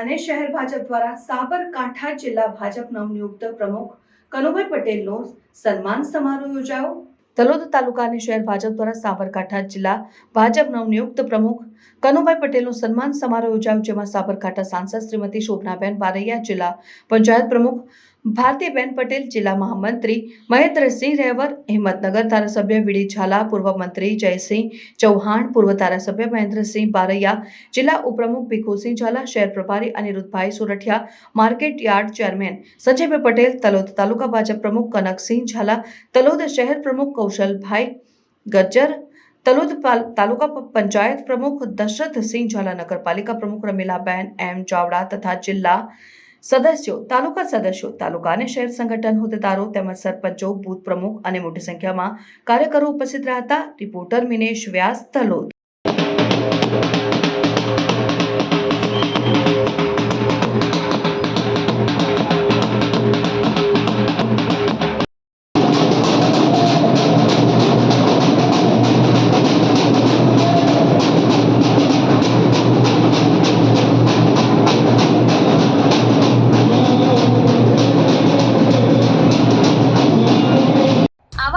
અને શહેર ભાજપ દ્વારા સાબરકાંઠા જિલ્લા ભાજપ નવનિયુક્ત પ્રમુખ કનુભાઈ પટેલનો સન્માન સમારોહ યોજાયો. તલોદ તાલુકા અને શહેર ભાજપ દ્વારા સાબરકાંઠા જિલ્લા ભાજપ નવનિયુક્ત પ્રમુખ કનુભાઈ પટેલનું સન્માન સમારોહ યોજાયો, જેમાં સાબરકાંઠા સાંસદ શ્રીમતી શોભનાબેન બારૈયા જિલ્લા પંચાયત પ્રમુખ ભારતીબેન પટેલ જિલ્લા મહામંત્રી મહેન્દ્રસિંહ રહેવર હિંમતનગર ધારાસભ્ય વીડી ઝાલા પૂર્વ મંત્રી જયસિંહ ચૌહાણ પૂર્વ ધારાસભ્ય મહેન્દ્રસિંહ બારૈયા જિલ્લા ઉપપ્રમુખ ભીખુસિંહ ઝાલા શહેર પ્રભારી Anirudhbhai Surathiya market yard chairman Sanjaybhai Patel Talod taluka Bhajap પ્રમુખ કનકસિંહ ઝાલા તલોદ શહેર પ્રમુખ કૌશલભાઈ ગજ્જર તલોદ પાલ- તાલુકા પ- પંચાયત પ્રમુખ દશરથસિંહ ઝાલા નગરપાલિકા પ્રમુખ રમીલાબેન એમ ચાવડા તથા જિલ્લા સદસ્યો, તાલુકા સદસ્યો, તાલુકા અને શહેર સંગઠન હોદ્દેદારો તેમજ સરપંચો, બૂથ પ્રમુખ અને મોટી સંખ્યામાં કાર્યકરો ઉપસ્થિત રહ્યા હતા રિપોર્ટર મિનેશ વ્યાસ તલોદ.